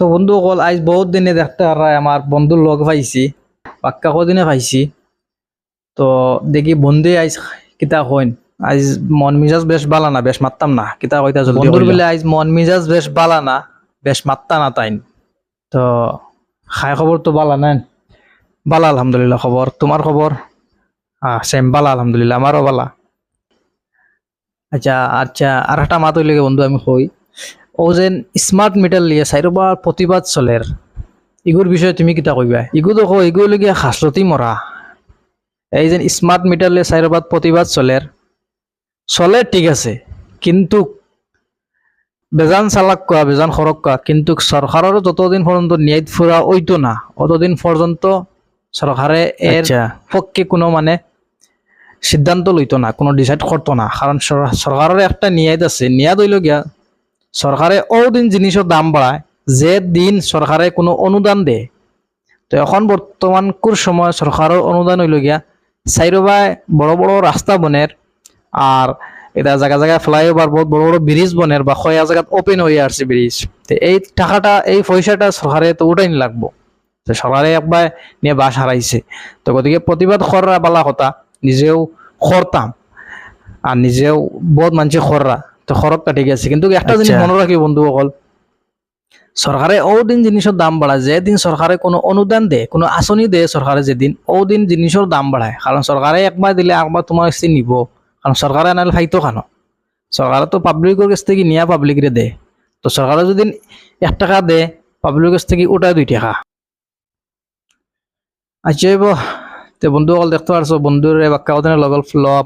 তো বন্ধু অকল আজ বহুত দিনে দেখতে আর আমার বন্ধুর লগ পাইছি পাক্কা কদিনে পাইছি। তো দেখি বন্ধু আইজ কিতা কইন আজ মন মিজাজ বেশ বালা না বেশ মারতাম না কিতা কইতা জলদি বন্ধুর বেলে আজ মন মিজাজ বেশ বালা না বেশ মাত্তা না তাইন। তো খাই খবর তো বালা নেন বালা আলহামদুলিল্লাহ খবর তোমার খবর হ্যাঁ সেম বালা আলহামদুলিল্লাহ আমারও বালা। আচ্ছা আচ্ছা আর একটা মাত বন্ধু আমি কই। ও যেন স্মার্ট মিটার লিয়ে চাইরবার প্রতিবাদ চলের ইগুর বিষয়ে তুমি কিতা কইবা? ইগু তো কই ইগু লগিয়া হাসলতি মরা এই যে স্মার্ট মিটার লিয়ে চাইরবার প্রতিবাদ চলের চলে ঠিক আছে কিন্তু বেজান চালাক কোৱা বেজান খৰক কোৱা কিন্তু চৰকাৰৰ যতদিন পৰ্যন্ত ন্যায় ফুৰা ওইতো না অতদিন পর্যন্ত চৰকাৰে এর পক্ষে কোনো মানে সিদ্ধান্ত লইতো না কোনো ডিসাইড করতো না। কারণ সর- সরকারের একটা নিয়াদ আছে নিয়াদ হইল গিয়া সরকারে দিন জিনিসের দাম বাড়ায় যে দিন সরকারে কোনো অনুদান দেয়। তো এখন বর্তমান কোর সময় সরকারের অনুদান হইল গিয়া চাইরবাই বড় বড় রাস্তা বনের আর এটা জায়গা জায়গায় ফ্লাইওভার বহুত বড় বড় ব্রিজ বনের বা কয়া জায়গাত ওপেন হয়ে আসছে ব্রিজ তো এই টাকাটা, এই পয়সাটা সরকারে তো উঠাইন লাগবো তো সরকারে একবার নিয়ে বাস হারাইছে তো গতিকে প্রতিবাদ করা বালা কথা, নিজেও করতাম আর নিজেও বহুত মানুষ খররা তো খরকটা ঠিক আছে কিন্তু একটা জিনিস আচ্ছা। মনে রাখি বন্ধু সকল সরকারে দিন জিনিসের দাম বাড়ায় যেদিন সরকারে কোনো অনুদান দেয় কোনো আঁচনি দেয় সরকারে যেদিন দিন জিনিসের দাম বাড়ায় কারণ সরকারে একবার দিলে একবার তোমার কাছে নিব কারণ সরকারে আনালে খাইতো খানো সরকারে তো পাবলিকের কাছ থেকে নিয়া পাবলিকরে দেয়। তো সরকারে যদি এক টাকা দেয় পাবলিকের কাছ থেকে ওটা দুই টাকা। আচ্ছা তে বন্ধু সকল দেখতে পারছ বন্ধুরে কথা লগল ফ্লপ